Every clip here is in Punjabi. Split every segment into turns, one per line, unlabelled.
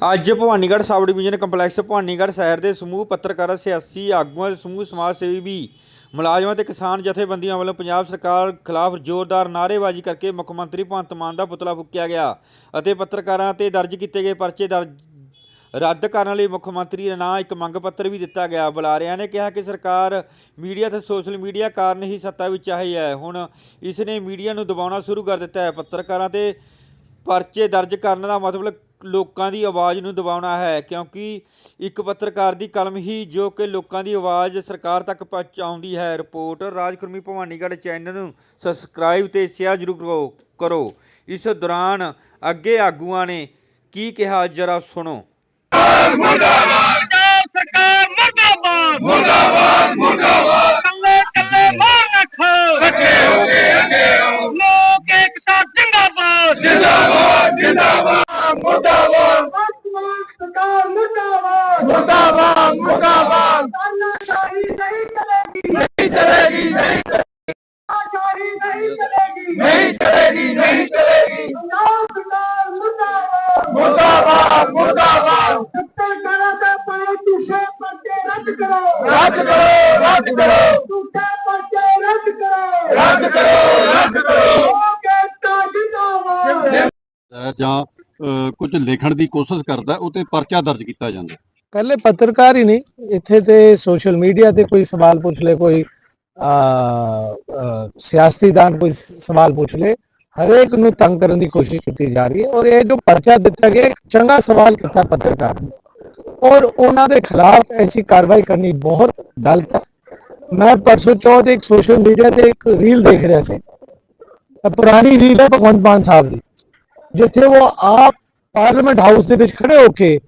ਅੱਜ Bhawanigarh sub division complex, Bhawanigarh ਸ਼ਹਿਰ ਦੇ ਸਮੂਹ ਪੱਤਰਕਾਰਾਂ, ਸਿਆਸੀ ਆਗੂਆਂ ਸਮੂਹ, ਸਮਾਜ ਸੇਵੀ ਵੀ ਮੁਲਾਜ਼ਮਾਂ ਤੇ ਕਿਸਾਨ ਜਥੇਬੰਦੀਆਂ ਵੱਲੋਂ ਪੰਜਾਬ ਸਰਕਾਰ ਖਿਲਾਫ ਜ਼ੋਰਦਾਰ ਨਾਅਰੇਬਾਜ਼ੀ ਕਰਕੇ ਮੁੱਖ ਮੰਤਰੀ ਭਗਵੰਤ ਮਾਨ ਦਾ ਪੁਤਲਾ ਫੂਕਿਆ ਗਿਆ ਅਤੇ ਪੱਤਰਕਾਰਾਂ ਤੇ ਦਰਜ ਕੀਤੇ ਗਏ ਪਰਚੇ ਦਰਜ ਰੱਦ ਕਰਨ ਲਈ ਮੁੱਖ ਮੰਤਰੀ ਦੇ ਨਾਂ ਇੱਕ ਮੰਗ ਪੱਤਰ ਵੀ ਦਿੱਤਾ ਗਿਆ। ਬੁਲਾਰਿਆਂ ਨੇ ਕਿਹਾ ਕਿ ਸਰਕਾਰ ਮੀਡੀਆ ਤੇ ਸੋਸ਼ਲ ਮੀਡੀਆ ਕਾਰਨ ਹੀ ਸੱਤਾ ਵਿੱਚ ਆਈ ਹੈ। ਹੁਣ ਇਸ ਨੇ ਮੀਡੀਆ ਨੂੰ ਦਬਾਉਣਾ ਸ਼ੁਰੂ ਕਰ ਦਿੱਤਾ ਹੈ। ਪੱਤਰਕਾਰਾਂ ਤੇ ਪਰਚੇ ਦਰਜ ਕਰਨ ਦਾ ਮਤਲਬ ਲੋਕਾਂ ਦੀ ਆਵਾਜ਼ ਨੂੰ ਦਬਾਉਣਾ ਹੈ, ਕਿਉਂਕਿ ਇੱਕ ਪੱਤਰਕਾਰ ਦੀ ਕਲਮ ਹੀ ਜੋ ਕਿ ਲੋਕਾਂ ਦੀ ਆਵਾਜ਼ ਸਰਕਾਰ ਤੱਕ ਪਹੁੰਚਾਉਂਦੀ ਹੈ। ਰਿਪੋਰਟਰ ਰਾਜਕੁਰਮੀ ਭਵਾਨੀਗੜ੍ਹ ਚੈਨਲ ਨੂੰ ਸਬਸਕ੍ਰਾਈਬ ਤੇ ਸ਼ੇਅਰ ਜ਼ਰੂਰ ਕਰੋ- ਕਰੋ। ਇਸ ਦੌਰਾਨ ਅੱਗੇ ਆਗੂਆਂ ਨੇ ਕੀ ਕਿਹਾ, ਜਰਾ ਸੁਣੋ।
ਪੰਜਾਬ ਸਰਕਾਰ ਮੁਰਦਾਬਾਦ ਮੁਰਦਾਬਾਦ ਮੁਰਦਾਬਾਦ! ਰੱਦ ਕਰੋ ਰੱਦ ਕਰੋ। ਰੱਦ ਕਰੋ ਤੁਸੀਂ ਪਰਚੇ ਰੱਦ ਕਰੋ। ਰੱਦ ਕਰੋ ਰੱਦ ਕਰੋ। ਲੋਕ ਏਕਤਾ ਜਿੰਦਾਬਾਦ।
ਹੈ ਜਾਂ ਅ, ਕੁਝ ਲਿਖਣ ਦੀ ਕੋਸ਼ਿਸ਼ ਕਰਦਾ ਉਹ ਤੇ ਪਰਚਾ ਦਰਜ ਕੀਤਾ ਜਾਂਦਾ।
ਕੱਲੇ ਪੱਤਰਕਾਰ ਹੀ ਨਹੀਂ ਇੱਥੇ ਤੇ ਸੋਸ਼ਲ ਮੀਡੀਆ ਤੇ ਕੋਈ ਸਵਾਲ ਪੁੱਛ ਲੇ ਕੋਈ ਆ ਸਿਆਸਤੀਦਾਨ ਕੋਈ ਸ- ਸਵਾਲ ਪੁੱਛ ਲੇ ਹਰੇਕ ਨੂੰ ਤੰਗ ਕਰਨ ਦੀ ਕੋਸ਼ਿਸ਼ ਕੀਤੀ ਜਾ ਰਹੀ ਹੈ ਔਰ ਇਹ ਜੋ ਪਰਚਾ ਦਿੱਤਾ ਗਿਆ ਇੱਕ ਚੰਗਾ ਸਵਾਲ ਕੀਤਾ ਪੱਤਰਕਾਰ ਨੇ। ਔਰ ਉਹਨਾਂ ਦੇ ਖਿਲਾਫ ਐਸੀ ਕਾਰਵਾਈ ਕਰਨੀ ਬਹੁਤ ਗਲਤ ਹੈ। ਮੈਂ ਪਰਸੋਂ ਚੌਥ ਇੱਕ ਸੋਸ਼ਲ ਮੀਡੀਆ ਤੇ ਇੱਕ ਰੀਲ ਦੇਖ ਰਿਹਾ ਸੀ। ਪੁਰਾਣੀ ਰੀਲ ਹੈ ਭਗਵੰਤ ਮਾਨ ਸਾਹਿਬ ਦੀ, ਜਿੱਥੇ ਉਹ ਆਪ ਪਾਰਲੀਮੈਂਟ ਹਾਊਸ ਦੇ ਵਿੱਚ ਖੜੇ ਹੋ ਕੇ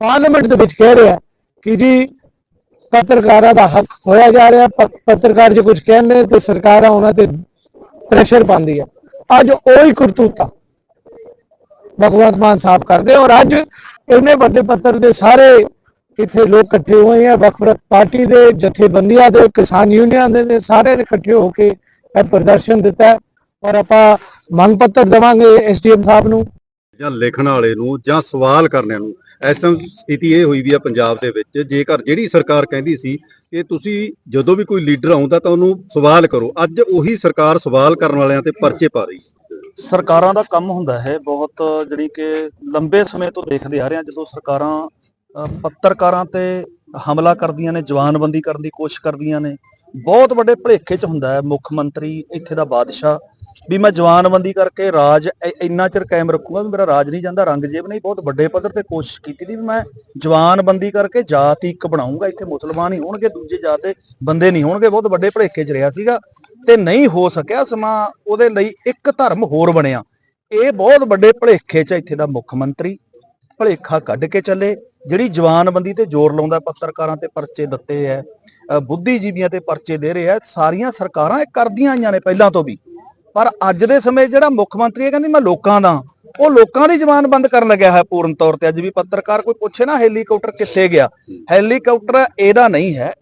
ਪਾਰਲੀਮੈਂਟ ਦੇ ਵਿੱਚ ਕਹਿ ਰਿਹਾ ਕਿ ਜੀ ਪੱਤਰਕਾਰਾਂ ਦਾ ਹੱਕ ਹੋਇਆ ਜਾ ਰਿਹਾ ਪੱਤਰਕਾਰ ਜੇ ਕੁਝ ਕਹਿੰਦੇ ਤੇ ਸਰਕਾਰਾਂ ਉਹਨਾਂ ਤੇ ਪ੍ਰੈਸ਼ਰ ਪਾਉਂਦੀ ਹੈ। ਅੱਜ ਉਹੀ ਕਰਤੂਤਾ ਭਗਵੰਤ ਮਾਨ ਸਾਹਿਬ ਕਰਦੇ ਔਰ ਅੱਜ ਇੰਨੇ ਵੱਡੇ ਪੱਤਰ ਦੇ ਸਾਰੇ ਇੱਥੇ ਲੋਕ ਇਕੱਠੇ ਹੋਏ ਆ ਵੱਖ ਵੱਖ ਪਾਰਟੀ ਦੇ ਜਥੇਬੰਦੀਆਂ ਦੇ ਕਿਸਾਨ ਯੂਨੀਅਨ ਦੇ- ਸਾਰੇ ਨੇ ਇਕੱਠੇ ਹੋ ਕੇ ਇਹ ਪ੍ਰਦਰਸ਼ਨ ਦਿੱਤਾ ਔਰ ਆਪਾਂ ਮੰਗ ਪੱਤਰ ਦੇਵਾਂਗੇ ਐਸਡੀਐਮ ਸਾਹਿਬ ਨੂੰ।
ਜਾਂ ਲਿਖਣ ਵਾਲੇ ਨੂੰ ਜਾਂ ਸਵਾਲ ਕਰਨਿਆਂ ਨੂੰ ਇਸ ਟਾਈਮ ਸਥਿਤੀ ਇਹ ਹੋਈ ਵੀ ਆ ਪੰਜਾਬ ਦੇ ਵਿੱਚ ਜੇਕਰ ਜਿਹੜੀ ਸਰਕਾਰ ਕਹਿੰਦੀ ਸੀ ਕਿ ਤੁਸੀਂ ਜਦੋਂ ਵੀ ਕੋਈ ਲੀਡਰ ਆਉਂਦਾ ਤਾਂ ਉਹਨੂੰ ਸਵਾਲ ਕਰੋ ਅੱਜ ਉਹੀ ਸਰਕਾਰ ਸਵਾਲ ਕਰਨ ਵਾਲਿਆਂ ਤੇ ਪਰਚੇ ਪਾ ਰਹੀ
ਸਰਕਾਰਾਂ ਦਾ ਕੰਮ ਹੁੰਦਾ ਹੈ ਬਹੁਤ ਜਿਹੜੀ ਕਿ ਲੰਬੇ ਸਮੇਂ ਤੋਂ ਦੇਖਦੇ ਆ ਰਹੇ ਹਾਂ ਜਦੋਂ ਸਰਕਾਰਾਂ ਪੱਤਰਕਾਰਾਂ ਤੇ ਹਮਲਾ ਕਰਦੀਆਂ ਨੇ, ਜਵਾਨਬੰਦੀ ਕਰਨ ਦੀ ਕੋਸ਼ਿਸ਼ ਕਰਦੀਆਂ ਨੇ, ਬਹੁਤ ਵੱਡੇ ਭਲੇਖੇ 'ਚ ਹੁੰਦਾ ਹੈ ਮੁੱਖ ਮੰਤਰੀ ਇੱਥੇ ਦਾ ਬਾਦਸ਼ਾਹ। ਵੀ ਮੈਂ ਜਵਾਨਬੰਦੀ ਕਰਕੇ ਰਾਜ ਇੰਨਾ ਚਿਰ ਕਾਇਮ ਰੱਖੂਗਾ ਵੀ ਮੇਰਾ ਰਾਜ ਨਹੀਂ ਜਾਂਦਾ, ਰੰਗਜੇਬ ਨੇ ਬਹੁਤ ਵੱਡੇ ਪੱਧਰ ਤੇ ਕੋਸ਼ਿਸ਼ ਕੀਤੀ ਦੀ ਵੀ ਮੈਂ ਜਵਾਨਬੰਦੀ ਕਰਕੇ ਜਾਤ ਇੱਕ ਬਣਾਉਂਗਾ ਇੱਥੇ ਮੁਸਲਮਾਨ ਹੀ ਹੋਣਗੇ, ਦੂਜੇ ਜਾਤ ਦੇ ਬੰਦੇ ਨਹੀਂ ਹੋਣਗੇ, ਬਹੁਤ ਵੱਡੇ ਭਲੇਖੇ 'ਚ ਰਿਹਾ ਸੀਗਾ। ਤੇ ਨਹੀਂ ਹੋ ਸਕਿਆ ਸਮਾਂ ਉਹਦੇ ਲਈ ਇੱਕ ਧਰਮ ਹੋਰ ਬਣਿਆ। ਇਹ ਬਹੁਤ ਵੱਡੇ ਭਲੇਖੇ 'ਚ ਇੱਥੇ ਦਾ ਮੁੱਖ ਮੰਤਰੀ ਭਲੇਖਾ ਕੱਢ ਕੇ ਚੱਲੇ। ਜਿਹੜੀ ਜਵਾਨਬੰਦੀ ਤੇ ਜ਼ੋਰ ਲਾਉਂਦਾ, ਪੱਤਰਕਾਰਾਂ ਤੇ ਪਰਚੇ ਦਿੱਤੇ ਐ ਬੁੱਧੀਜੀਵੀਆਂ ਤੇ ਪਰਚੇ ਦੇ ਰਹੇ ਆ ਸਾਰੀਆਂ ਸਰਕਾਰਾਂ ਇਹ ਕਰਦੀਆਂ ਆਈਆਂ ਨੇ ਪਹਿਲਾਂ ਤੋਂ ਵੀ। ਪਰ ਅੱਜ ਦੇ ਸਮੇਂ ਜਿਹੜਾ ਮੁੱਖ ਮੰਤਰੀ ਇਹ ਕਹਿੰਦੀ, ਮੈਂ ਲੋਕਾਂ ਦਾ ਉਹ ਲੋਕਾਂ ਦੀ ਜ਼ਬਾਨ ਬੰਦ ਕਰਨ ਲੱਗਿਆ ਹੈ ਪੂਰਨ ਤੌਰ ਤੇ। ਅੱਜ ਵੀ ਪੱਤਰਕਾਰ ਕੋਈ ਪੁੱਛੇ ਨਾ, ਹੈਲੀਕਾਪਟਰ ਕਿੱਥੇ ਗਿਆ? ਹੈਲੀਕਾਪਟਰ ਇਹਦਾ ਨਹੀਂ ਹੈ,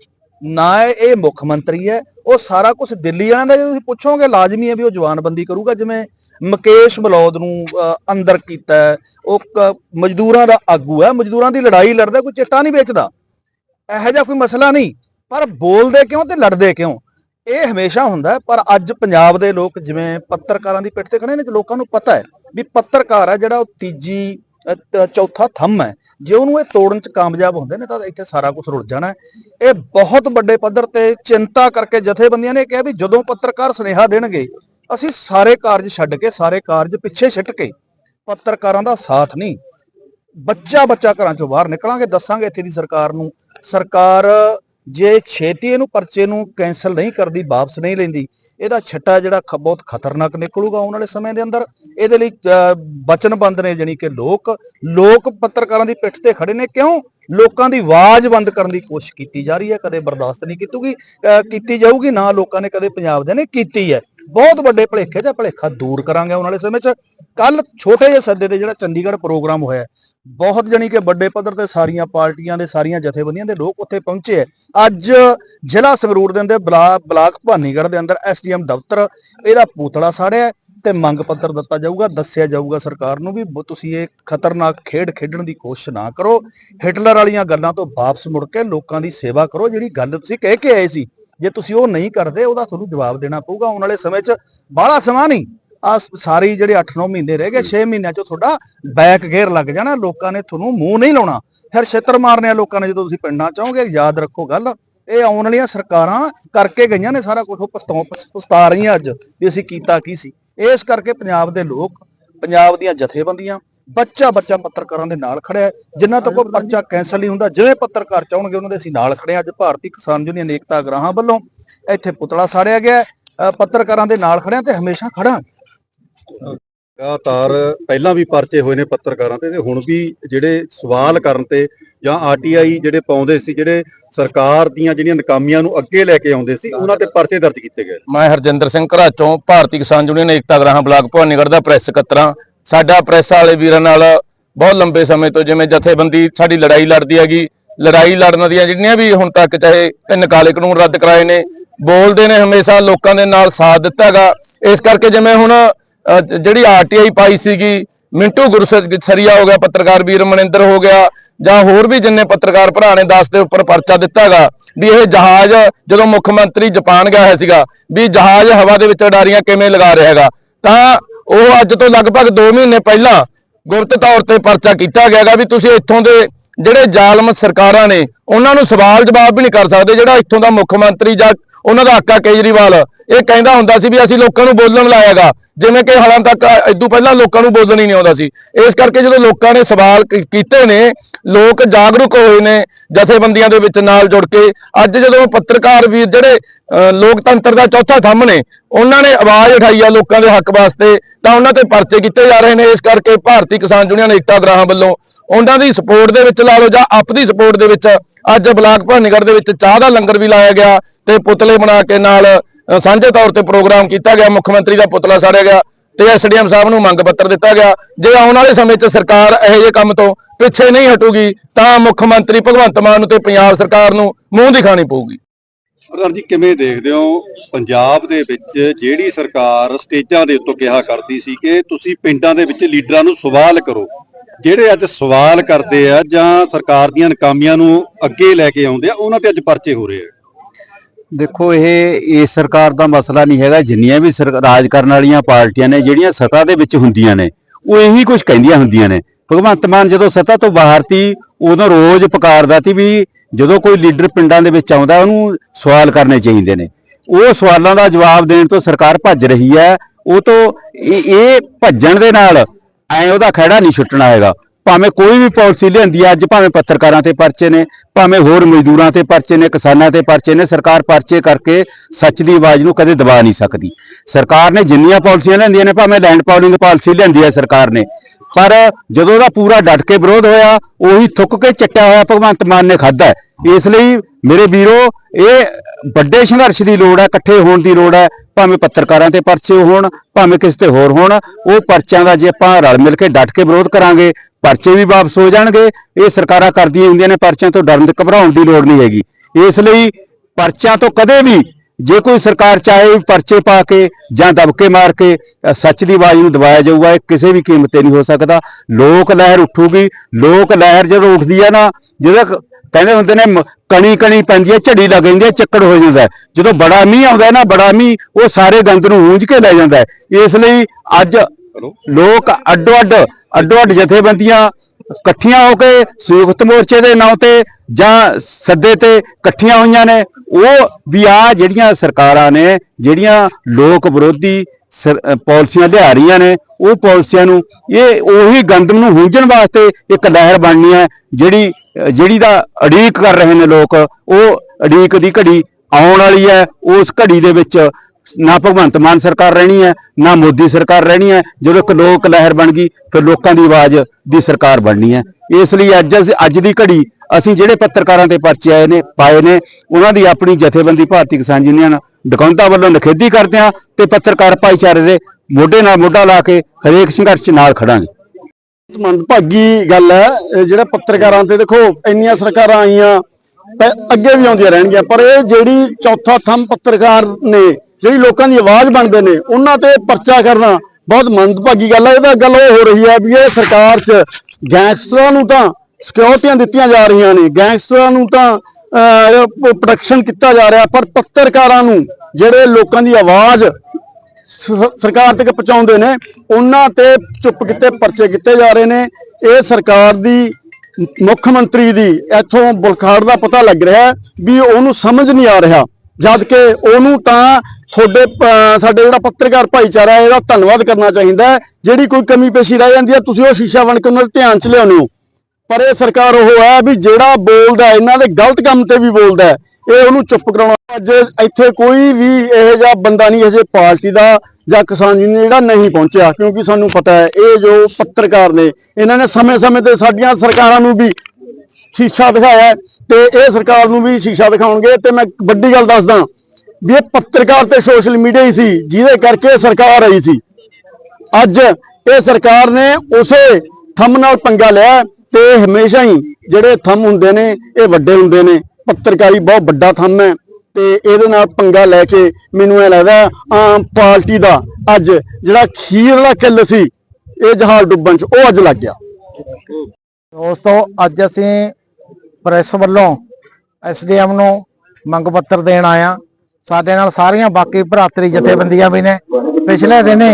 ਨਾ ਇਹ ਮੁੱਖ ਮੰਤਰੀ ਹੈ। ਉਹ ਸਾਰਾ ਕੁਝ ਦਿੱਲੀ ਵਾਲਿਆਂ ਦਾ ਜੇ ਤੁਸੀਂ ਪੁੱਛੋਗੇ, ਲਾਜ਼ਮੀ ਹੈ ਵੀ ਉਹ ਜਵਾਨਬੰਦੀ ਕਰੂਗਾ। ਜਿਵੇਂ ਮੁਕੇਸ਼ ਮਲੌਦ ਨੂੰ ਅੰਦਰ ਕੀਤਾ ਉਹ ਕ- ਮਜ਼ਦੂਰਾਂ ਦਾ ਆਗੂ ਹੈ। ਮਜ਼ਦੂਰਾਂ ਦੀ ਲੜਾਈ ਲੜਦਾ, ਕੋਈ ਚਿੱਟਾ ਨਹੀਂ ਵੇਚਦਾ। ਇਹੋ ਜਿਹਾ ਕੋਈ ਮਸਲਾ ਨਹੀਂ। ਪਰ ਬੋਲਦੇ ਕਿਉਂ ਤੇ ਲੜਦੇ ਕਿਉਂ? ਇਹ ਹਮੇਸ਼ਾ ਹੁੰਦਾ ਪਰ ਅੱਜ ਪੰਜਾਬ ਦੇ ਲੋਕ ਜਿਵੇਂ ਪੱਤਰਕਾਰਾਂ ਦੀ ਪਿੱਠ ਤੇ ਖੜੇ ਨੇ, ਤੇ ਲੋਕਾਂ ਨੂੰ ਪਤਾ ਹੈ ਵੀ ਪੱਤਰਕਾਰ ਹੈ ਜਿਹੜਾ ਉਹ ਤੀਜੀ ਚੌਥਾ ਥੰਮ ਹੈ। ਜੇ ਉਹਨੂੰ ਇਹ ਤੋੜਨ ਚ ਕਾਮਯਾਬ ਹੁੰਦੇ ਨੇ, ਤਾਂ ਇੱਥੇ ਸਾਰਾ ਕੁਝ ਰੁੜ ਜਾਣਾ ਇਹ ਬਹੁਤ ਵੱਡੇ ਪੱਧਰ ਤੇ ਚਿੰਤਾ ਕਰਕੇ ਜਥੇਬੰਦੀਆਂ ਨੇ ਕਿਹਾ ਵੀ ਜਦੋਂ ਪੱਤਰਕਾਰ ਸੁਨੇਹਾ ਦੇਣਗੇ ਅਸੀਂ ਸਾਰੇ ਕਾਰਜ ਛੱਡ ਕੇ ਸਾਰੇ ਕਾਰਜ ਪਿੱਛੇ ਛੱਡ ਕੇ ਪੱਤਰਕਾਰਾਂ ਦਾ ਸਾਥ ਨਹੀਂ। ਬੱਚਾ ਬੱਚਾ ਘਰਾਂ ਚੋਂ ਬਾਹਰ ਨਿਕਲਾਂਗੇ ਦੱਸਾਂਗੇ ਇੱਥੇ ਦੀ ਸਰਕਾਰ ਨੂੰ। ਸਰਕਾਰ ਜੇ ਛੇਤੀ ਇਹਨੂੰ ਪਰਚੇ ਨੂੰ ਕੈਨਸਲ ਨਹੀਂ ਕਰਦੀ ਵਾਪਸ ਨਹੀਂ ਲੈਂਦੀ ਇਹਦਾ ਛੱਟਾ ਜਿਹੜਾ ਖ- ਬਹੁਤ ਖਤਰਨਾਕ ਨਿਕਲੂਗਾ ਆਉਣ ਵਾਲੇ ਸਮੇਂ ਦੇ ਅੰਦਰ। ਇਹਦੇ ਲਈ ਅਹ, ਵਚਨਬੰਦ ਨੇ ਜਾਣੀ ਕਿ ਲੋਕ ਲੋਕ ਪੱਤਰਕਾਰਾਂ ਦੀ ਪਿੱਠ ਤੇ ਖੜੇ ਨੇ। ਕਿਉਂ? ਲੋਕਾਂ ਦੀ ਆਵਾਜ਼ ਬੰਦ ਕਰਨ ਦੀ ਕੋਸ਼ਿਸ਼ ਕੀਤੀ ਜਾ ਰਹੀ ਹੈ। ਕਦੇ ਬਰਦਾਸ਼ਤ ਨਹੀਂ ਕੀਤੂਗੀ ਅਹ, ਕੀਤੀ ਜਾਊਗੀ ਨਾ ਲੋਕਾਂ ਨੇ ਕਦੇ ਪੰਜਾਬ ਦੇ ਨੇ ਕੀਤੀ ਹੈ। ਬਹੁਤ ਵੱਡੇ ਭਲੇਖੇ ਜਾਂ ਭਲੇਖਾ ਦੂਰ ਕਰਾਂਗੇ ਆਉਣ ਵਾਲੇ ਸਮੇਂ 'ਚ। ਕੱਲ ਛੋਟੇ ਜਿਹੇ ਸੱਦੇ ਤੇ ਜਿਹੜਾ ਚੰਡੀਗੜ੍ਹ ਪ੍ਰੋਗਰਾਮ ਹੋਇਆ, ਬਹੁਤ ਜਾਣੀ ਕਿ ਵੱਡੇ ਪੱਧਰ ਤੇ ਸਾਰੀਆਂ ਪਾਰਟੀਆਂ ਦੇ ਸਾਰੀਆਂ ਜਥੇਬੰਦੀਆਂ ਦੇ ਲੋਕ ਉੱਥੇ ਪਹੁੰਚੇ ਹੈ ਅੱਜ ਜ਼ਿਲ੍ਹਾ ਸੰਗਰੂਰ ਦੇ ਅੰਦਰ ਬਲਾ- ਬਲਾਕ ਭਾਨੀਗੜ੍ਹ ਦੇ ਅੰਦਰ ਐਸਡੀਐਮ ਦਫ਼ਤਰ, ਇਹਦਾ ਪੂਤਲਾ ਸਾੜਿਆ ਤੇ ਮੰਗ ਪੱਤਰ ਦਿੱਤਾ ਜਾਊਗਾ, ਦੱਸਿਆ ਜਾਊਗਾ ਸਰਕਾਰ ਨੂੰ ਵੀ ਤੁਸੀਂ ਇਹ ਖਤਰਨਾਕ ਖੇਡ ਖੇਡਣ ਦੀ ਕੋਸ਼ਿਸ਼ ਨਾ ਕਰੋ। ਹਿਟਲਰ ਵਾਲੀਆਂ ਗੱਲਾਂ ਤੋਂ ਵਾਪਸ ਮੁੜ ਕੇ ਲੋਕਾਂ ਦੀ ਸੇਵਾ ਕਰੋ, ਜਿਹੜੀ ਗੱਲ ਤੁਸੀਂ ਕਹਿ ਕੇ ਆਏ ਸੀ। ਜੇ ਤੁਸੀਂ ਉਹ ਨਹੀਂ ਕਰਦੇ, ਉਹਦਾ ਤੁਹਾਨੂੰ ਜਵਾਬ ਦੇਣਾ ਪਊਗਾ। ਆਉਣ ਵਾਲੇ ਸਮੇਂ 'ਚ ਬਾਹਲਾ ਸਮਾਂ ਨਹੀਂ। ਆ ਸਾਰੀ ਜਿਹੜੇ 8-9 ਮਹੀਨੇ ਰਹਿ ਗਏ 6 ਮਹੀਨਿਆਂ 'ਚ ਤੁਹਾਡਾ ਬੈਕ ਗੇਅਰ ਲੱਗ ਜਾਣਾ। ਲੋਕਾਂ ਨੇ ਤੁਹਾਨੂੰ ਮੂੰਹ ਨਹੀਂ ਲਾਉਣਾ। ਫਿਰ ਛਿੱਤਰ ਮਾਰਨੇ ਆ ਲੋਕਾਂ ਨੇ, ਜਦੋਂ ਤੁਸੀਂ ਪਿੰਡਾਂ ਚਾਹੋਗੇ ਯਾਦ ਰੱਖੋ ਗੱਲ। ਇਹ ਆਉਣ ਵਾਲੀਆਂ ਸਰਕਾਰਾਂ ਕਰਕੇ ਗਈਆਂ ਨੇ ਸਾਰਾ ਕੁਝ ਉਹ ਪਛਤਾਉ ਪਛਤਾ ਰਹੀਆਂ ਅੱਜ ਵੀ ਅਸੀਂ ਕੀਤਾ ਕੀ ਸੀ। ਇਸ ਕਰਕੇ ਪੰਜਾਬ ਦੇ ਲੋਕ, ਪੰਜਾਬ ਦੀਆਂ ਜਥੇਬੰਦੀਆਂ ਬੱਚਾ ਬੱਚਾ ਪੱਤਰਕਾਰਾਂ ਦੇ ਨਾਲ ਖੜਿਆ ਹੈ। ਜਿਨ੍ਹਾਂ ਤੋਂ ਕੋਈ ਪਰਚਾ ਕੈਂਸਲ ਨਹੀਂ ਹੁੰਦਾ ਜਿਵੇਂ ਪੱਤਰਕਾਰ ਚਾਹਣਗੇ ਉਹਨਾਂ ਦੇ ਅਸੀਂ ਨਾਲ ਖੜੇ ਅੱਜ ਭਾਰਤੀ ਕਿਸਾਨ ਯੂਨੀਅਨ ਏਕਤਾ ਗ੍ਰਾਹਾਂ ਵੱਲੋਂ ਇੱਥੇ ਪੁਤਲਾ ਸਾੜਿਆ ਗਿਆ ਪੱਤਰਕਾਰਾਂ ਦੇ ਨਾਲ ਖੜਿਆ ਤੇ ਹਮੇਸ਼ਾ ਖੜਾ
ਲਗਾਤਾਰ ਪਹਿਲਾਂ ਵੀ ਪਰਚੇ ਹੋਏ ਨੇ ਪੱਤਰਕਾਰਾਂ ਤੇ ਤੇ ਹੁਣ ਵੀ ਜਿਹੜੇ ਸਵਾਲ ਕਰਨ ਤੇ ਜਾਂ ਆਰਟੀਆਈ ਜਿਹੜੇ ਪਾਉਂਦੇ ਸੀ ਜਿਹੜੇ ਸਰਕਾਰ ਦੀਆਂ ਜਿਹੜੀਆਂ ਨਾਕਾਮੀਆਂ ਨੂੰ ਅੱਗੇ ਲੈ ਕੇ ਆਉਂਦੇ ਸੀ ਉਹਨਾਂ ਤੇ ਪਰਚੇ ਦਰਜ ਕੀਤੇ ਗਏ
ਮੈਂ ਹਰਜਿੰਦਰ ਸਿੰਘ ਘਰਾਚੋਂ ਭਾਰਤੀ ਕਿਸਾਨ ਯੂਨੀਅਨ ਏਕਤਾ ਗ੍ਰਾਹਾਂ ਬਲਾਕ ਭਵਾਨੀਗੜ੍ਹ ਦਾ ਪ੍ਰੈਸ ਸਕੱਤਰਾਂ ਸਾਡਾ ਪ੍ਰੈਸ ਵਾਲੇ ਵੀਰਾਂ ਨਾਲ ਬਹੁਤ ਲੰਬੇ ਸਮੇਂ ਤੋਂ ਜਿਵੇਂ ਜਥੇਬੰਦੀ ਸਾਡੀ ਲੜਾਈ ਲੜਦੀ ਹੈਗੀ ਲੜਾਈ ਲੜਨ ਦੀਆਂ ਜਿਹੜੀਆਂ ਵੀ ਹੁਣ ਤੱਕ ਚਾਹੇ ਤਿੰਨ ਕਾਲੇ ਕਾਨੂੰਨ ਰੱਦ ਕਰਾਏ ਨੇ ਬੋਲਦੇ ਨੇ ਹਮੇਸ਼ਾ ਲੋਕਾਂ ਦੇ ਨਾਲ ਸਾਥ ਦਿੱਤਾ ਹੈਗਾ। ਇਸ ਕਰਕੇ ਜਿਵੇਂ ਹੁਣ ਅਹ, ਜਿਹੜੀ ਆਰਟੀਆਈ ਪਾਈ ਸੀਗੀ ਮਿੰਟੂ ਗੁਰਸਰੀਆ ਹੋ ਗਿਆ ਪੱਤਰਕਾਰ ਵੀਰ ਮਨਿੰਦਰ ਹੋ ਗਿਆ ਜਾਂ ਹੋਰ ਵੀ ਜਿੰਨੇ ਪੱਤਰਕਾਰ ਭਰਾ ਨੇ 10 ਦੇ ਉੱਪਰ ਪਰਚਾ ਦਿੱਤਾ ਹੈਗਾ ਵੀ ਇਹ ਜਹਾਜ਼ ਜਦੋਂ ਮੁੱਖ ਮੰਤਰੀ ਜਾਪਾਨ ਗਿਆ ਹੋਇਆ ਸੀਗਾ ਵੀ ਜਹਾਜ਼ ਹਵਾ ਦੇ ਵਿੱਚ ਉਡਾਰੀਆਂ ਕਿਵੇਂ ਲਗਾ ਰਿਹਾ ਹੈਗਾ ਤਾਂ ਉਹ ਅੱਜ ਤੋਂ ਲਗਭਗ 2 ਮਹੀਨੇ ਪਹਿਲਾਂ ਗੁਪਤ ਤੌਰ ਤੇ ਪਰਚਾ ਕੀਤਾ ਗਿਆ ਹੈਗਾ ਵੀ ਤੁਸੀਂ ਇੱਥੋਂ ਦੇ ਜਿਹੜੇ ਜ਼ਾਲਮ ਸਰਕਾਰਾਂ ਨੇ, ਉਹਨਾਂ ਨੂੰ ਸਵਾਲ ਜਵਾਬ ਵੀ ਨਹੀਂ ਕਰ ਸਕਦੇ ਜਿਹੜਾ ਇੱਥੋਂ ਦਾ ਮੁੱਖ ਮੰਤਰੀ ਜਾਂ ਉਹਨਾਂ ਦਾ ਆਕਾ ਕੇਜਰੀਵਾਲ। ਇਹ ਕਹਿੰਦਾ ਹੁੰਦਾ ਸੀ ਵੀ ਅਸੀਂ ਲੋਕਾਂ ਨੂੰ ਬੋਲਣ ਲਾਇਆਗਾ। ਜਿਵੇਂ ਕਿ ਹਾਲਾਂ ਤੱਕ ਇਦੋਂ ਪਹਿਲਾਂ ਲੋਕਾਂ ਨੂੰ ਬੋਲਣ ਹੀ ਨਹੀਂ ਆਉਂਦਾ ਸੀ। ਇਸ ਕਰਕੇ ਜਦੋਂ ਲੋਕਾਂ ਨੇ ਸਵਾਲ ਕੀਤੇ ਨੇ ਲੋਕ ਜਾਗਰੂਕ ਹੋਏ ਨੇ ਜਥੇਬੰਦੀਆਂ ਦੇ ਵਿੱਚ ਨਾਲ ਜੁੜ ਕੇ। ਅੱਜ ਜਦੋਂ ਪੱਤਰਕਾਰ ਵੀ ਜਿਹੜੇ ਅਹ, ਲੋਕਤੰਤਰ ਦਾ ਚੌਥਾ ਥੰਮ ਨੇ ਉਹਨਾਂ ਨੇ ਆਵਾਜ਼ ਉਠਾਈ ਆ ਲੋਕਾਂ ਦੇ ਹੱਕ ਵਾਸਤੇ ਤਾਂ ਉਹਨਾਂ ਤੇ ਪਰਚੇ ਕੀਤੇ ਜਾ ਰਹੇ ਨੇ। ਇਸ ਕਰਕੇ ਭਾਰਤੀ ਕਿਸਾਨ ਯੂਨੀਅਨ ਏਕਤਾ ਗ੍ਰਾਹਾਂ ਵੱਲੋਂ ਉਹਨਾਂ ਦੀ ਸਪੋਰਟ ਦੇ ਵਿੱਚ ਲਾ ਲਓ ਜਾਂ ਆਪਣੀ ਸਪੋਰਟ ਦੇ ਵਿੱਚ, ਅੱਜ ਬਲਾਕ ਭਾਨੀਗੜ੍ਹ ਦੇ ਵਿੱਚ ਚਾਹ ਦਾ ਲੰਗਰ ਵੀ ਲਾਇਆ ਗਿਆ ਤੇ ਪੁਤਲੇ ਬਣਾ ਕੇ ਨਾਲ ਸਾਂਝੇ ਤੌਰ ਤੇ ਪ੍ਰੋਗਰਾਮ ਕੀਤਾ ਗਿਆ, ਮੁੱਖ ਮੰਤਰੀ ਦਾ ਪੁਤਲਾ ਸਾੜਿਆ ਗਿਆ ਤੇ ਐਸਡੀਐਮ ਸਾਹਿਬ ਨੂੰ ਮੰਗ ਪੱਤਰ ਦਿੱਤਾ ਗਿਆ। ਜੇ ਆਉਣ ਵਾਲੇ ਸਮੇਂ 'ਚ ਸਰਕਾਰ ਇਹੋ ਜਿਹੇ ਕੰਮ ਤੋਂ ਪਿੱਛੇ ਨਹੀਂ ਹਟੂਗੀ, ਤਾਂ ਮੁੱਖ ਮੰਤਰੀ ਭਗਵੰਤ ਮਾਨ ਨੂੰ ਤੇ ਪੰਜਾਬ ਸਰਕਾਰ ਨੂੰ ਮੂੰਹ ਦਿਖਾਣੀ ਪਊਗੀ।
ਪ੍ਰਧਾਨ ਜੀ, ਕਿਵੇਂ ਦੇਖਦੇ ਹੋ ਪੰਜਾਬ ਦੇ ਵਿੱਚ ਜਿਹੜੀ ਸਰਕਾਰ ਸਟੇਜਾਂ ਦੇ ਉੱਤੋਂ ਕਿਹਾ ਕਰਦੀ ਸੀ ਕਿ ਤੁਸੀਂ ਪਿੰਡਾਂ ਦੇ ਵਿੱਚ ਲੀਡਰਾਂ ਨੂੰ ਸਵਾਲ ਕਰੋ? ਜਿਹੜੇ ਅੱਜ ਸਵਾਲ ਕਰਦੇ ਆ ਜਾਂ ਸਰਕਾਰ ਦੀਆਂ ਨਾਕਾਮੀਆਂ ਨੂੰ ਅੱਗੇ ਲੈ ਕੇ ਆਉਂਦੇ ਆ ਉਹਨਾਂ ਤੇ ਅੱਜ ਪਰਚੇ ਹੋ ਰਹੇ ਆ।
ਦੇਖੋ ਇਹ ਇਸ ਸਰਕਾਰ ਦਾ ਮਸਲਾ ਨਹੀਂ ਹੈਗਾ। ਜਿੰਨੀਆਂ ਵੀ ਰਾਜ ਕਰਨ ਵਾਲੀਆਂ ਪਾਰਟੀਆਂ ਨੇ ਜਿਹੜੀਆਂ ਸੱਤਾ ਦੇ ਵਿੱਚ ਹੁੰਦੀਆਂ ਨੇ ਉਹ ਇਹੀ ਕੁਝ ਕਹਿੰਦੀਆਂ ਹੁੰਦੀਆਂ ਨੇ। ਭਗਵੰਤ ਮਾਨ ਜਦੋਂ ਸੱਤਾ ਤੋਂ ਬਾਹਰ ਸੀ ਉਦੋਂ ਰੋਜ਼ ਪੁਕਾਰਦਾ ਸੀ ਵੀ ਜਦੋਂ ਕੋਈ ਲੀਡਰ ਪਿੰਡਾਂ ਦੇ ਵਿੱਚ ਆਉਂਦਾ ਉਹਨੂੰ ਸਵਾਲ ਕਰਨੇ ਚਾਹੀਦੇ ਨੇ। ਉਹ ਸਵਾਲਾਂ ਦਾ ਜਵਾਬ ਦੇਣ ਤੋਂ ਸਰਕਾਰ ਭੱਜ ਰਹੀ ਹੈ। ਉਹ ਤੋਂ ਇਹ ਭੱਜਣ ਦੇ ਨਾਲ ਐ ਉਹਦਾ ਖਹਿੜਾ ਨਹੀਂ ਛੁੱਟਣਾ ਹੈਗਾ। ਭਾਵੇਂ ਕੋਈ ਵੀ ਪਾਲਿਸੀ ਲਿਆਂਦੀ ਹੈ ਅੱਜ ਭਾਵੇਂ ਪੱਤਰਕਾਰਾਂ ਤੇ ਪਰਚੇ ਨੇ, ਭਾਵੇਂ ਹੋਰ ਮਜ਼ਦੂਰਾਂ ਤੇ ਪਰਚੇ ਨੇ, ਕਿਸਾਨਾਂ ਤੇ ਪਰਚੇ ਨੇ, ਸਰਕਾਰ ਪਰਚੇ ਕਰਕੇ ਸੱਚ ਦੀ ਆਵਾਜ਼ ਨੂੰ ਕਦੇ ਦਬਾ ਨਹੀਂ ਸਕਦੀ। ਸਰਕਾਰ ਨੇ ਜਿੰਨੀਆਂ ਪਾਲਿਸੀਆਂ ਲਿਆਂਦੀਆਂ ਨੇ, ਭਾਵੇਂ ਲੈਂਡ ਪੌਲਿੰਗ ਪਾਲਿਸੀ ਲਿਆਂਦੀ ਹੈ ਸਰਕਾਰ ਨੇ, ਪਰ ਜਦੋਂ ਉਹਦਾ ਪੂਰਾ ਡਟ ਕੇ ਵਿਰੋਧ ਹੋਇਆ, ਉਹੀ ਥੁੱਕ ਕੇ ਚੱਟਿਆ ਹੋਇਆ ਭਗਵੰਤ ਮਾਨ ਨੇ ਖਾਦਾ ਇਸ ਲਈ ਮੇਰੇ ਵੀਰੋ, ਇਹ ਵੱਡੇ ਸੰਘਰਸ਼ ਦੀ ਲੋੜ ਹੈ, ਇਕੱਠੇ ਹੋਣ ਦੀ ਲੋੜ ਹੈ, ਭਾਵੇਂ ਪੱਤਰਕਾਰਾਂ ਤੇ ਪਰਚੇ ਹੋਣ, ਭਾਵੇਂ ਕਿਸੇ ਤੇ ਹੋਰ ਹੋਣ, ਉਹ ਪਰਚਿਆਂ ਦਾ ਜੇ ਆਪਾਂ ਰਲ ਮਿਲ ਕੇ ਡਟ ਕੇ ਵਿਰੋਧ ਕਰਾਂਗੇ, ਪਰਚੇ ਵੀ ਵਾਪਸ ਹੋ ਜਾਣਗੇ, ਇਹ ਸਰਕਾਰਾਂ ਕਰਦੀਆਂ ਹੁੰਦੀਆਂ ਨੇ, ਪਰਚਿਆਂ ਤੋਂ ਡਰਨ ਤੇ ਘਬਰਾਉਣ ਦੀ ਲੋੜ ਨਹੀਂ ਹੈਗੀ। ਇਸ ਲਈ ਪਰਚਿਆਂ ਤੋਂ ਕਦੇ ਵੀ ਜੇ ਕੋਈ ਸਰਕਾਰ ਚਾਹੇ ਪਰਚੇ ਪਾ ਕੇ ਜਾਂ ਦਬਕੇ ਮਾਰ ਕੇ ਸੱਚ ਦੀ ਆਵਾਜ਼ ਨੂੰ ਦਬਾਇਆ ਜਾਊਗਾ, ਇਹ ਕਿਸੇ ਵੀ ਕੀਮਤ ਤੇ ਨਹੀਂ ਹੋ ਸਕਦਾ। ਲੋਕ ਲਹਿਰ ਉੱਠੂਗੀ, ਲੋਕ ਲਹਿਰ ਜਦੋਂ ਉੱਠਦੀ ਹੈ ਨਾ ਜਿਹਦਾ ਕਹਿੰਦੇ ਹੁੰਦੇ ਨੇ ਕਣੀ ਕਣੀ ਪੈਂਦੀ ਹੈ ਝੜੀ ਲੱਗ ਜਾਂਦੀ ਹੈ ਚੱਕੜ ਹੋ ਜਾਂਦਾ। ਜਦੋਂ ਬੜਾ ਮੀਂਹ ਆਉਂਦਾ ਹੈ ਨਾ ਬੜਾ ਮੀਂਹ ਉਹ ਸਾਰੇ ਗੰਦ ਨੂੰ ਉਂਝ ਕੇ ਲੈ ਜਾਂਦਾ ਹੈ। ਇਸ ਲਈ ਅੱਜ ਲੋਕ ਅੱਡੋ ਅੱਡ ਅੱਡੋ ਅੱਡ ਜਥੇਬੰਦੀਆਂ ਇਕੱਠੀਆਂ ਹੋ ਕੇ ਸੰਯੁਕਤ ਮੋਰਚੇ ਦੇ ਨਾਂ ਤੇ ਜਾਂ ਸੱਦੇ ਤੇ ਇਕੱਠੀਆਂ ਹੋਈਆਂ ਨੇ। ਉਹ ਵੀ ਆ ਜਿਹੜੀਆਂ ਸਰਕਾਰਾਂ ਨੇ ਜਿਹੜੀਆਂ ਲੋਕ ਵਿਰੋਧੀ ਪਾਲਿਸੀਆਂ ਲਿਆ ਰਹੀਆਂ ਨੇ ਉਹ ਪਾਲਿਸੀਆਂ ਨੂੰ ਇਹ ਉਹੀ ਗੰਦ ਨੂੰ ਹੁੰਜਣ ਵਾਸਤੇ ਇੱਕ ਲਹਿਰ ਬਣਨੀ ਹੈ ਜਿਹੜੀ ਜਿਹੜੀ ਦਾ ਅੜੀਕ ਕਰ ਰਹੇ ਨੇ ਲੋਕ, ਉਹ ਅੜੀਕ ਦੀ ਘੜੀ ਆਉਣ ਵਾਲੀ ਹੈ। ਉਸ ਘੜੀ ਦੇ ਵਿੱਚ ਨਾ ਭਗਵੰਤ ਮਾਨ ਸਰਕਾਰ ਰਹਿਣੀ ਹੈ, ਨਾ ਮੋਦੀ ਸਰਕਾਰ ਰਹਿਣੀ ਹੈ। ਜਦੋਂ ਇੱਕ ਲੋਕ ਲਹਿਰ ਬਣ ਗਈ, ਫਿਰ ਲੋਕਾਂ ਦੀ ਆਵਾਜ਼ ਦੀ ਸਰਕਾਰ ਬਣਨੀ ਹੈ। ਇਸ ਲਈ ਅੱਜ ਅਸੀਂ- ਅੱਜ ਦੀ ਘੜੀ ਅਸੀਂ ਜਿਹੜੇ ਪੱਤਰਕਾਰਾਂ ਤੇ ਪਰਚੇ ਆਏ ਨੇ ਪਾਏ ਨੇ, ਉਹਨਾਂ ਦੀ ਆਪਣੀ ਜਥੇਬੰਦੀ ਭਾਰਤੀ ਕਿਸਾਨ ਯੂਨੀਅਨ ਡਕੌਂਤਾ ਵੱਲੋਂ ਨਿਖੇਧੀ ਕਰਦੇ ਹਾਂ ਤੇ ਪੱਤਰਕਾਰ ਭਾਈਚਾਰੇ ਦੇ ਮੋਢੇ ਨਾਲ ਮੋਢਾ ਲਾ ਕੇ ਹਰੇਕ ਸੰਘਰਸ਼ 'ਚ ਨਾਲ ਖੜਾਂਗੇ।
ਮੰਦਭਾਗੀ ਗੱਲ ਹੈ ਜਿਹੜਾ ਪੱਤਰਕਾਰਾਂ ਤੇ ਦੇਖੋ, ਇੰਨੀਆਂ ਸਰਕਾਰਾਂ ਆਈਆਂ ਅੱਗੇ ਵੀ ਆਉਂਦੀਆਂ ਰਹਿਣਗੀਆਂ, ਪਰ ਇਹ ਜਿਹੜੀ ਚੌਥਾ ਥੰਮ ਪੱਤਰਕਾਰ ਨੇ, ਜਿਹੜੀ ਲੋਕਾਂ ਦੀ ਆਵਾਜ਼ ਬਣਦੇ ਨੇ, ਉਹਨਾਂ ਤੇ ਪਰਚਾ ਕਰਨਾ
ਬਹੁਤ ਮੰਦਭਾਗੀ ਗੱਲ ਹੈ। ਇਹਦਾ ਗੱਲ ਉਹ ਹੋ ਰਹੀ ਹੈ ਵੀ ਇਹ ਸਰਕਾਰ 'ਚ ਗੈਂਗਸਟਰਾਂ ਨੂੰ ਤਾਂ ਸਿਕਿਉਰਟੀਆਂ ਦਿੱਤੀਆਂ ਜਾ ਰਹੀਆਂ ਨੇ, ਗੈਂਗਸਟਰਾਂ ਨੂੰ ਤਾਂ ਪ੍ਰੋਟੈਕਸ਼ਨ ਕੀਤਾ ਜਾ ਰਿਹਾ, ਪਰ ਪੱਤਰਕਾਰਾਂ ਨੂੰ, ਜਿਹੜੇ ਲੋਕਾਂ ਦੀ ਆਵਾਜ਼ ਸਰਕਾਰ ਤੱਕ ਪਹੁੰਚਾਉਂਦੇ ਨੇ ਉਹਨਾਂ ਤੇ ਚੁੱਪ ਕੀਤੇ ਪਰਚੇ ਕੀਤੇ ਜਾ ਰਹੇ ਨੇ। ਇਹ ਸਰਕਾਰ ਦੀ ਮੁੱਖ ਮੰਤਰੀ ਦੀ ਇੱਥੋਂ ਬੁਲਖਾੜ ਦਾ ਪਤਾ ਲੱਗ ਰਿਹਾ ਵੀ ਉਹਨੂੰ ਸਮਝ ਨਹੀਂ ਆ ਰਿਹਾ। ਜਦ ਕਿ ਉਹਨੂੰ ਤਾਂ ਤੁਹਾਡੇ ਅਹ, ਸਾਡੇ ਜਿਹੜਾ ਪੱਤਰਕਾਰ ਭਾਈਚਾਰਾ ਇਹਦਾ ਧੰਨਵਾਦ ਕਰਨਾ ਚਾਹੀਦਾ ਜਿਹੜੀ ਕੋਈ ਕਮੀ ਪੇਸ਼ੀ ਰਹਿ ਜਾਂਦੀ ਹੈ ਤੁਸੀਂ ਉਹ ਸ਼ੀਸ਼ਾ ਬਣ ਕੇ ਉਹਨਾਂ ਦੇ ਧਿਆਨ 'ਚ ਲਿਆਉਂਦੇ ਹੋ। ਪਰ ਇਹ ਸਰਕਾਰ ਉਹ ਹੈ ਵੀ ਜਿਹੜਾ ਬੋਲਦਾ ਇਹਨਾਂ ਦੇ ਗਲਤ ਕੰਮ ਤੇ ਵੀ ਬੋਲਦਾ ਇਹ ਉਹਨੂੰ ਚੁੱਪ ਕਰਾਉਣਾ। ਅੱਜ ਇੱਥੇ ਕੋਈ ਵੀ ਇਹੋ ਜਿਹਾ ਬੰਦਾ ਨਹੀਂ ਹਜੇ ਪਾਰਟੀ ਦਾ ਜਾਂ ਕਿਸਾਨ ਯੂਨੀਅਨ ਜਿਹੜਾ ਨਹੀਂ ਪਹੁੰਚਿਆ। ਕਿਉਂਕਿ ਸਾਨੂੰ ਪਤਾ ਹੈ, ਇਹ ਜੋ ਪੱਤਰਕਾਰ ਨੇ, ਇਹਨਾਂ ਨੇ ਸਮੇਂ-ਸਮੇਂ ਤੇ ਸਾਡੀਆਂ ਸਰਕਾਰਾਂ ਨੂੰ ਵੀ ਸ਼ੀਸ਼ਾ ਦਿਖਾਇਆ ਤੇ ਇਹ ਸਰਕਾਰ ਨੂੰ ਵੀ ਸ਼ੀਸ਼ਾ ਦਿਖਾਉਣਗੇ ਤੇ ਮੈਂ ਵੱਡੀ ਗੱਲ ਦੱਸਦਾ ਵੀ ਇਹ ਪੱਤਰਕਾਰ ਤੇ ਸੋਸ਼ਲ ਮੀਡੀਆ ਹੀ ਸੀ, ਜਿਹਦੇ ਕਰਕੇ ਸਰਕਾਰ ਆਈ ਸੀ। ਅੱਜ ਇਹ ਸਰਕਾਰ ਨੇ ਉਸੇ ਥੰਮ ਨਾਲ ਪੰਗਾ ਲਿਆ ਤੇ ਹਮੇਸ਼ਾ ਹੀ ਜਿਹੜੇ ਥੰਮ ਹੁੰਦੇ ਨੇ, ਇਹ ਵੱਡੇ ਹੁੰਦੇ ਨੇ। ਪੱਤਰਕਾਰੀ ਬਹੁਤ ਵੱਡਾ ਥੰਮ ਹੈ ਤੇ ਇਹਦੇ ਨਾਲ ਪੰਗਾ ਲੈ ਕੇ ਮੈਨੂੰ ਇਹ ਲੱਗਦਾ ਆਮ ਪਾਰਟੀ ਦਾ ਅੱਜ ਜਿਹੜਾ ਖੀਰਲਾ ਕਿੱਲ ਸੀ, ਇਹ ਜਹਾਜ਼ ਡੁੱਬਣ ਚ ਉਹ ਅੱਜ ਲੱਗ ਗਿਆ।
ਦੋਸਤੋ, ਅੱਜ ਅਸੀਂ ਪ੍ਰੈਸ ਵੱਲੋਂ ਐਸਡੀਐਮ ਨੂੰ ਮੰਗ ਪੱਤਰ ਦੇਣ ਆਇਆ ਸਾਡੇ ਨਾਲ ਸਾਰੀਆਂ ਬਾਕੀ ਭਰਾਤਰੀ ਜਥੇਬੰਦੀਆਂ ਵੀ ਨੇ। ਪਿਛਲੇ ਦਿਨੇ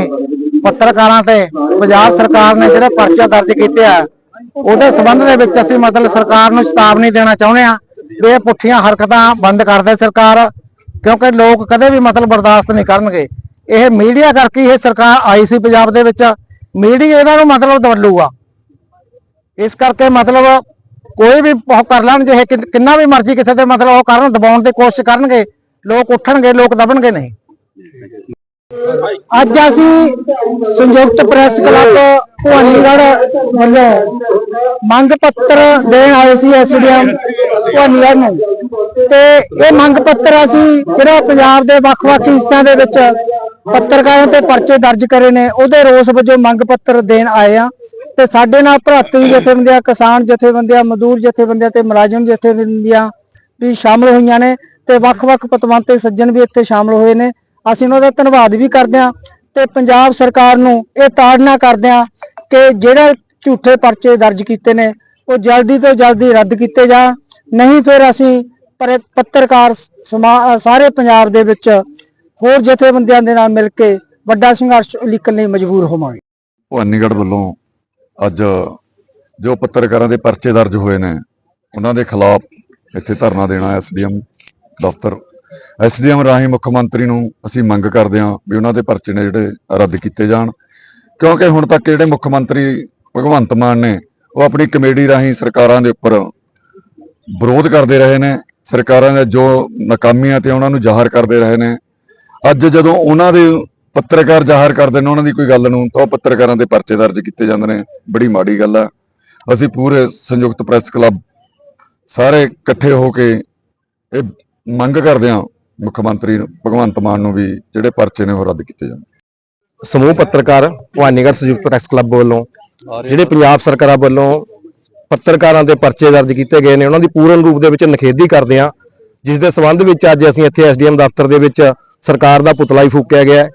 ਪੱਤਰਕਾਰਾਂ ਤੇ ਪੰਜਾਬ ਸਰਕਾਰ ਨੇ ਜਿਹੜੇ ਪਰਚਾ ਦਰਜ ਕੀਤੇ ਆ, ਉਹਦੇ ਸਬੰਧ ਦੇ ਵਿੱਚ ਅਸੀਂ ਮਤਲਬ ਸਰਕਾਰ ਨੂੰ ਚੇਤਾਵਨੀ ਦੇਣਾ ਚਾਹੁੰਦੇ ਆ ਇਹ ਪੁੱਠੀਆਂ ਹਰਕਤਾਂ ਬੰਦ ਕਰਦੇ ਸਰਕਾਰ, ਕਿਉਂਕਿ ਲੋਕ ਕਦੇ ਵੀ ਮਤਲਬ ਬਰਦਾਸ਼ਤ ਨਹੀਂ ਕਰਨਗੇ। ਇਹ ਮੀਡੀਆ ਕਰਕੇ ਇਹ ਸਰਕਾਰ ਆਈ ਸੀ ਪੰਜਾਬ ਦੇ ਵਿੱਚ। ਮੀਡੀਆ ਇਹਨਾਂ ਨੂੰ ਮਤਲਬ ਦਵਲੂਗਾ। ਇਸ ਕਰਕੇ ਮਤਲਬ ਕੋਈ ਵੀ ਉਹ ਕਰ ਲੈਣ ਜੇ ਕਿੰਨਾ ਵੀ ਮਰਜ਼ੀ ਕਿਸੇ ਦੇ ਮਤਲਬ ਉਹ ਕਰਨ, ਦਬਾਉਣ ਦੀ ਕੋਸ਼ਿਸ਼ ਕਰਨਗੇ, ਲੋਕ ਉੱਠਣਗੇ, ਲੋਕ ਦਬਣਗੇ ਨਹੀਂ। ਅੱਜ ਅਸੀਂ ਸੰਯੁਕਤ ਪ੍ਰੈਸ ਕਲੱਬ ਭਵਾਨੀਗੜ੍ਹ ਵੱਲੋਂ ਮੰਗ ਪੱਤਰ ਦੇਣ ਆਏ ਸੀ ਐਸਡੀਐਮ ਭਵਾਨੀਗੜ੍ਹ ਨੂੰ। ਤੇ ਇਹ ਮੰਗ ਪੱਤਰ ਅਸੀਂ ਜਿਹੜਾ ਪੰਜਾਬ ਦੇ ਵੱਖ-ਵੱਖ ਹਿੱਸਿਆਂ ਦੇ ਵਿੱਚ ਪੱਤਰਕਾਰਾਂ ਤੇ ਪਰਚੇ ਦਰਜ ਕਰੇ ਨੇ, ਉਹਦੇ ਰੋਸ ਵਜੋਂ ਮੰਗ ਪੱਤਰ ਦੇਣ ਆਏ ਆ ਤੇ ਸਾਡੇ ਨਾਲ ਭਰਾਤਰੀ ਜਥੇਬੰਦੀਆਂ ਕਿਸਾਨ ਜਥੇਬੰਦੀਆਂ ਮਜ਼ਦੂਰ ਜਥੇਬੰਦੀਆਂ ਤੇ ਮੁਲਾਜ਼ਮ ਜਥੇਬੰਦੀਆਂ ਵੀ ਸ਼ਾਮਲ ਹੋਈਆਂ ਨੇ ਤੇ ਵੱਖ-ਵੱਖ ਪਤਵੰਤੇ ਸੱਜਣ ਵੀ ਇੱਥੇ ਸ਼ਾਮਲ ਹੋਏ ਨੇ। ਅਸੀਂ ਉਹਨਾਂ ਦਾ ਧੰਨਵਾਦ ਵੀ ਕਰਦੇ ਹਾਂ ਤੇ ਪੰਜਾਬ ਸਰਕਾਰ ਨੂੰ ਇਹ ਤਾੜਨਾ ਕਰਦੇ ਹਾਂ ਕਿ ਜਿਹੜੇ ਝੂਠੇ ਪਰਚੇ ਦਰਜ ਕੀਤੇ ਨੇ, ਉਹ ਜਲਦੀ ਤੋਂ ਜਲਦੀ ਰੱਦ ਕੀਤੇ ਜਾਣ। ਨਹੀਂ ਫਿਰ ਅਸੀਂ ਪੱਤਰਕਾਰ ਸਾਰੇ ਪੰਜਾਬ ਦੇ ਵਿੱਚ ਹੋਰ ਜਥੇਬੰਦੀਆਂ ਦੇ ਨਾਲ ਮਿਲ ਕੇ ਵੱਡਾ ਸੰਘਰਸ਼ ਉਲੀਕਣ ਲਈ ਮਜਬੂਰ ਹੋਵਾਂਗੇ।
ਭਵਾਨੀਗੜ੍ਹ ਵੱਲੋਂ ਅੱਜ ਜੋ ਪੱਤਰਕਾਰਾਂ ਦੇ ਪਰਚੇ ਦਰਜ ਹੋਏ ਨੇ, ਉਹਨਾਂ ਦੇ ਖਿਲਾਫ ਇੱਥੇ ਧਰਨਾ ਦੇਣਾ ਐਸਡੀਐਮ ਦਫ਼ਤਰ ਐਸਡੀਐਮ ਰਾਹੀਂ ਮੁੱਖ ਮੰਤਰੀ ਨੂੰ ਅਸੀਂ ਮੰਗ ਕਰਦੇ ਹਾਂ ਵੀ ਉਹਨਾਂ ਦੇ ਪਰਚੇ ਨੇ ਜਿਹੜੇ ਰੱਦ ਕੀਤੇ ਜਾਣ। ਕਿਉਂਕਿ ਹੁਣ ਤੱਕ ਜਿਹੜੇ ਮੁੱਖ ਮੰਤਰੀ ਭਗਵੰਤ ਮਾਨ ਨੇ, ਉਹ ਆਪਣੀ ਕਮੇਡੀ ਰਾਹੀਂ ਸਰਕਾਰਾਂ ਦੇ ਉੱਪਰ ਵਿਰੋਧ ਕਰਦੇ ਰਹੇ ਨੇ। ਸਰਕਾਰਾਂ ਦੇ ਜੋ ਨਾਕਾਮੀਆਂ ਤੇ ਉਹਨਾਂ ਨੂੰ ਜ਼ਾਹਰ ਕਰਦੇ ਰਹੇ ਨੇ। ਅੱਜ ਜਦੋਂ ਉਹਨਾਂ ਦੇ ਪੱਤਰਕਾਰ ਜ਼ਾਹਰ ਕਰਦੇ ਨੇ, ਉਹਨਾਂ ਦੀ ਕੋਈ ਗੱਲ ਨੂੰ, ਤਾਂ ਉਹ ਪੱਤਰਕਾਰਾਂ ਦੇ ਪਰਚੇ ਦਰਜ ਕੀਤੇ ਜਾਂਦੇ ਨੇ। ਬੜੀ ਮਾੜੀ ਗੱਲ ਆ। ਅਸੀਂ ਪੂਰੇ ਸੰਯੁਕਤ ਪ੍ਰੈਸ ਕਲੱਬ ਸਾਰੇ ਇਕੱਠੇ ਹੋ ਕੇ ਇਹ ਮੰਗ ਕਰਦੇ ਹਾਂ ਮੁੱਖ ਮੰਤਰੀ ਭਗਵੰਤ ਮਾਨ ਨੂੰ ਵੀ ਜਿਹੜੇ ਪਰਚੇ ਨੇ ਉਹ ਰੱਦ ਕੀਤੇ ਜਾਣ।
ਸਮੂਹ ਪੱਤਰਕਾਰ ਭਵਾਨੀਗੜ੍ਹ ਸੰਯੁਕਤ ਪ੍ਰੈਸ ਕਲੱਬ ਵੱਲੋਂ, ਜਿਹੜੇ ਪੰਜਾਬ ਸਰਕਾਰਾਂ ਵੱਲੋਂ ਪੱਤਰਕਾਰਾਂ ਦੇ ਪਰਚੇ ਦਰਜ ਕੀਤੇ ਗਏ ਨੇ, ਉਹਨਾਂ ਦੀ ਪੂਰਨ ਰੂਪ ਦੇ ਵਿੱਚ ਨਿਖੇਧੀ ਕਰਦੇ ਹਾਂ, ਜਿਸ ਦੇ ਸਬੰਧ ਵਿੱਚ ਅੱਜ ਅਸੀਂ ਇੱਥੇ ਐਸਡੀਐਮ ਦਫ਼ਤਰ ਦੇ ਵਿੱਚ ਸਰਕਾਰ ਦਾ ਪੁਤਲਾ ਹੀ ਫੂਕਿਆ ਗਿਆ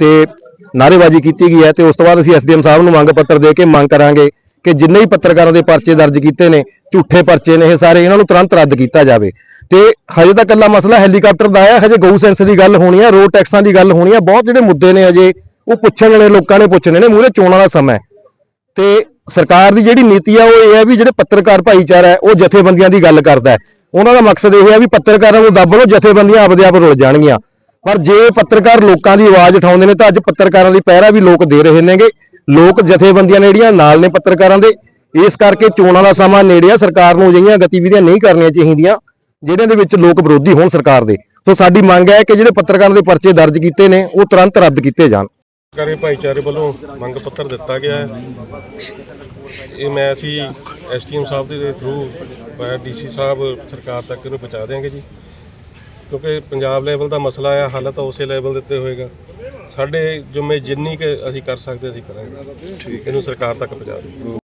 ਤੇ ਨਾਅਰੇਬਾਜ਼ੀ ਕੀਤੀ ਗਈ ਹੈ ਤੇ ਉਸ ਤੋਂ ਬਾਅਦ ਅਸੀਂ ਐਸਡੀਐਮ ਸਾਹਿਬ ਨੂੰ ਮੰਗ ਪੱਤਰ ਦੇ ਕੇ ਮੰਗ ਕਰਾਂਗੇ ਕਿ ਜਿੰਨੇ ਹੀ ਪੱਤਰਕਾਰਾਂ ਦੇ ਪਰਚੇ ਦਰਜ ਕੀਤੇ ਨੇ, ਝੂਠੇ ਪਰਚੇ ਨੇ ਇਹ ਸਾਰੇ, ਇਹਨਾਂ ਨੂੰ ਤੁਰੰਤ ਰੱਦ ਕੀਤਾ ਜਾਵੇ। ਤੇ ਹਜੇ ਤਾਂ ਕੱਲਾ ਮਸਲਾ ਹੈਲੀਕਾਪਟਰ ਦਾ ਹੈ, ਹਜੇ ਗਊ ਸੈਂਸ ਦੀ ਗੱਲ ਹੋਣੀ ਹੈ ਰੋਡ ਟੈਕਸਾਂ ਦੀ ਗੱਲ ਹੋਣੀ ਹੈ ਬਹੁਤ ਜਿਹੜੇ ਮੁੱਦੇ ਨੇ ਅਜੇ, ਉਹ ਪੁੱਛਣ ਵਾਲੇ ਲੋਕਾਂ ਨੇ ਪੁੱਛਣੇ ਨੇ, ਮੂਹਰੇ ਚੋਣਾਂ ਦਾ ਸਮਾਂ ਹੈ। ਤੇ ਸਰਕਾਰ ਦੀ ਜਿਹੜੀ ਨੀਤੀ ਆ, ਉਹ ਇਹ ਹੈ ਵੀ ਜਿਹੜੇ ਪੱਤਰਕਾਰ ਭਾਈਚਾਰਾ ਹੈ, ਉਹ ਜਥੇਬੰਦੀਆਂ ਦੀ ਗੱਲ ਕਰਦਾ ਹੈ। ਉਹਨਾਂ ਦਾ ਮਕਸਦ ਇਹ ਹੈ ਵੀ ਪੱਤਰਕਾਰਾਂ ਨੂੰ ਦੱਬ ਲਓ, ਜਥੇਬੰਦੀਆਂ ਆਪਦੇ ਆਪ ਰੁਲ ਜਾਣਗੀਆਂ। ਪਰ ਜੇ ਪੱਤਰਕਾਰ ਲੋਕਾਂ ਦੀ ਆਵਾਜ਼ ਉਠਾਉਂਦੇ ਨੇ, ਤਾਂ ਅੱਜ ਪੱਤਰਕਾਰਾਂ ਦੀ ਪਹਿਰਾ ਵੀ ਲੋਕ ਦੇ ਰਹੇ ਨੇਗੇ। ਲੋਕ ਜਥੇਬੰਦੀਆਂ ਨੇ ਜਿਹੜੀਆਂ ਨਾਲ ਨੇ ਪੱਤਰਕਾਰਾਂ ਦੇ, ਇਸ ਕਰਕੇ ਚੋਣਾਂ ਦਾ ਸਮਾਂ ਨੇੜੇ ਆ ਸਰਕਾਰ ਨੂੰ ਅਜਿਹੀਆਂ ਗਤੀਵਿਧੀਆਂ ਨਹੀਂ ਕਰਨੀਆਂ ਚਾਹੀਦੀਆਂ। ਜਿਹੜਿਆਂ ਦੇ ਵਿੱਚ ਲੋਕ ਵਿਰੋਧੀ ਹੋਣ ਸਰਕਾਰ ਦੇ। ਸੋ ਸਾਡੀ ਮੰਗ ਹੈ ਕਿ ਜਿਹੜੇ ਪੱਤਰਕਾਰਾਂ ਦੇ ਪਰਚੇ ਦਰਜ ਕੀਤੇ ਨੇ ਉਹ ਤੁਰੰਤ ਰੱਦ ਕੀਤੇ ਜਾਣ।
ਕਰੇ ਭਾਈਚਾਰੇ ਵੱਲੋਂ ਮੰਗ ਪੱਤਰ ਦਿੱਤਾ ਗਿਆ ਹੈ। ਇਹ ਮੈਂ ਅਸੀਂ ਐਸਟੀਐਮ ਸਾਹਿਬ ਦੇ ਥਰੂ ਮੈਂ ਡੀਸੀ ਸਾਹਿਬ ਸਰਕਾਰ ਤੱਕ ਇਹਨੂੰ ਪਹੁੰਚਾ ਦਿਆਂਗੇ ਜੀ। ਕਿਉਂਕਿ ਪੰਜਾਬ ਲੈਵਲ ਦਾ ਮਸਲਾ ਆ ਹੱਲ ਤਾਂ ਉਸੇ ਲੈਵਲ ਦੇ ਉੱਤੇ ਹੋਏਗਾ। ਸਾਡੇ ਜ਼ਿੰਮੇ ਜਿੰਨੀ ਕਿ ਅਸੀਂ ਕਰ ਸਕਦੇ ਅਸੀਂ ਕਰਾਂਗੇ। ਇਹਨੂੰ ਸਰਕਾਰ ਤੱਕ ਪਹੁੰਚਾ ਦਿਓ